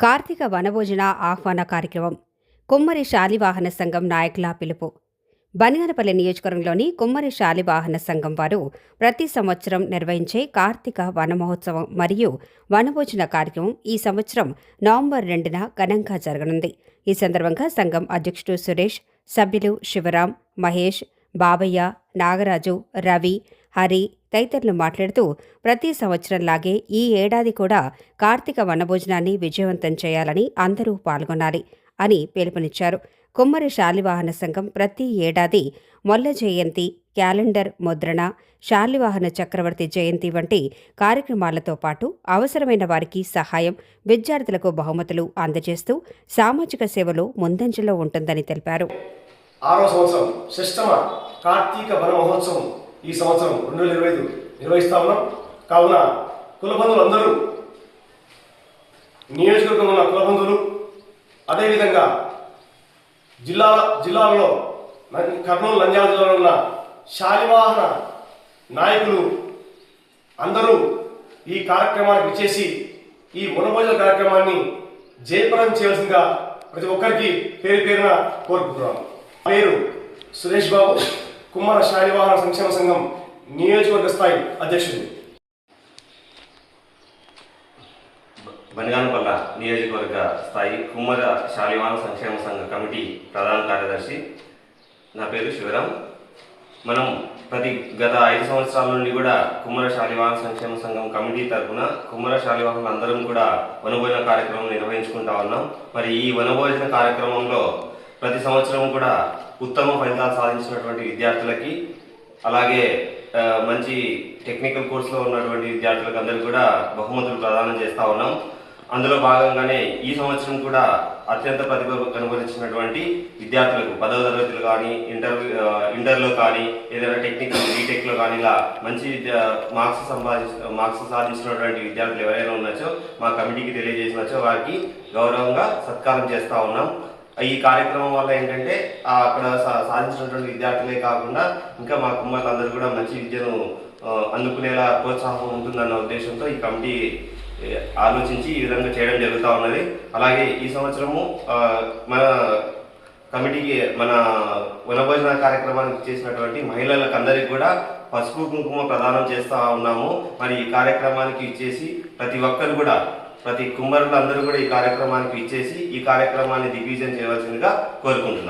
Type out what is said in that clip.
కార్తీక వనభోజన ఆహ్వాన కార్యక్రమం. కుమ్మరి శాలివాహన సంఘం నాయకుల పిలుపు. బనిగనపల్లి నియోజకవర్గంలోని కుమ్మరి శాలివాహన సంఘం వారు ప్రతి సంవత్సరం నిర్వహించే కార్తీక వన మహోత్సవం మరియు వనభోజన కార్యక్రమం ఈ సంవత్సరం నవంబర్ రెండున ఘనంగా జరగనుంది. ఈ సందర్భంగా సంఘం అధ్యక్షుడు సురేష్ సభ్యులు శివరాం మహేష్ బాబయ్య నాగరాజు రవి హరి తదితరులు మాట్లాడుతూ ప్రతి సంవత్సరంలాగే ఈ ఏడాది కూడా కార్తీక వనభోజనాన్ని విజయవంతం చేయాలని అందరూ పాల్గొనాలి అని పిలుపునిచ్చారు. కుమ్మరి శాలివాహన సంఘం ప్రతి ఏడాది మొల్ల జయంతి క్యాలెండర్ ముద్రణ శాలివాహన చక్రవర్తి జయంతి వంటి కార్యక్రమాలతో పాటు అవసరమైన వారికి సహాయం విద్యార్థులకు బహుమతులు అందజేస్తూ సామాజిక సేవలో ముందంజలో ఉంటుందని తెలిపారు. ఆరో సంవత్సరం కార్తీక వన మహోత్సవం ఈ సంవత్సరం రెండు వేల ఇరవై ఐదు నిర్వహిస్తా ఉన్నాం. కావున కులబంధువులు అందరూ నియోజకవర్గంలో ఉన్న కులబంధువులు అదేవిధంగా జిల్లా జిల్లాలో కర్నూలు నంద్యాల జిల్లాలో ఉన్న శాలివాహన నాయకులు అందరూ ఈ కార్యక్రమానికి చేసి ఈ వనభోజన కార్యక్రమాన్ని జయప్రదం చేయాల్సిందిగా ప్రతి ఒక్కరికి పేరు పేరున కోరుకుంటున్నాను పేరు సురేష్ బాబు. కుమ్మర శాలివాహన సంక్షేమ సంఘం నియోజకవర్గ స్థాయి అధ్యక్షుడు. బనగానపల్ల నియోజకవర్గ స్థాయి కుమ్మర శాలివాహన సంక్షేమ సంఘ కమిటీ ప్రధాన కార్యదర్శి. నా పేరు శివరాం. మనం ప్రతి గత ఐదు సంవత్సరాల నుండి కూడా కుమ్మర శాలివాహన సంక్షేమ సంఘం కమిటీ తరఫున కుమ్మర శాలివాహనులు అందరం కూడా వనభోజన కార్యక్రమం నిర్వహించుకుంటా ఉన్నాం. మరి ఈ వనభోజన కార్యక్రమంలో ప్రతి సంవత్సరం కూడా ఉత్తమ ఫలితాలు సాధించినటువంటి విద్యార్థులకి అలాగే మంచి టెక్నికల్ కోర్సులో ఉన్నటువంటి విద్యార్థులకు అందరికీ కూడా బహుమతులు ప్రదానం చేస్తూ ఉన్నాం. అందులో భాగంగానే ఈ సంవత్సరం కూడా అత్యంత ప్రతిభ కనబరిచినటువంటి విద్యార్థులకు పదవ తరగతులు కానీ ఇంటర్ ఇంటర్లో కానీ ఏదైనా టెక్నికల్ బీటెక్లో కానీ ఇలా మంచి విద్య మార్క్స్ సంపాదించ మార్క్స్ సాధించినటువంటి విద్యార్థులు ఎవరైనా ఉన్నచో మా కమిటీకి తెలియజేసినచో వారికి గౌరవంగా సత్కారం చేస్తూ ఉన్నాం. ఈ కార్యక్రమం వల్ల ఏంటంటే అక్కడ సా- సాధించినటువంటి విద్యార్థులే కాకుండా ఇంకా మా కుమారులందరూ కూడా మంచి విద్యను అందుకునేలా ప్రోత్సాహం ఉంటుందన్న ఉద్దేశంతో ఈ కమిటీ ఆలోచించి ఈ విధంగా చేయడం జరుగుతూ ఉన్నది. అలాగే ఈ సంవత్సరము మన కమిటీకి మన వనభోజన కార్యక్రమానికి చేసినటువంటి మహిళలకు అందరికీ కూడా పసుపు కుంకుమ ప్రదానం చేస్తూ ఉన్నాము. మరి ఈ కార్యక్రమానికి ఇచ్చేసి ప్రతి ఒక్కరు కూడా ప్రతి కుమ్మరులందరూ కూడా ఈ కార్యక్రమానికి ఇచ్చేసి ఈ కార్యక్రమాన్ని దిగ్విజయం చేయవలసిందిగా కోరుకుంటున్నాం.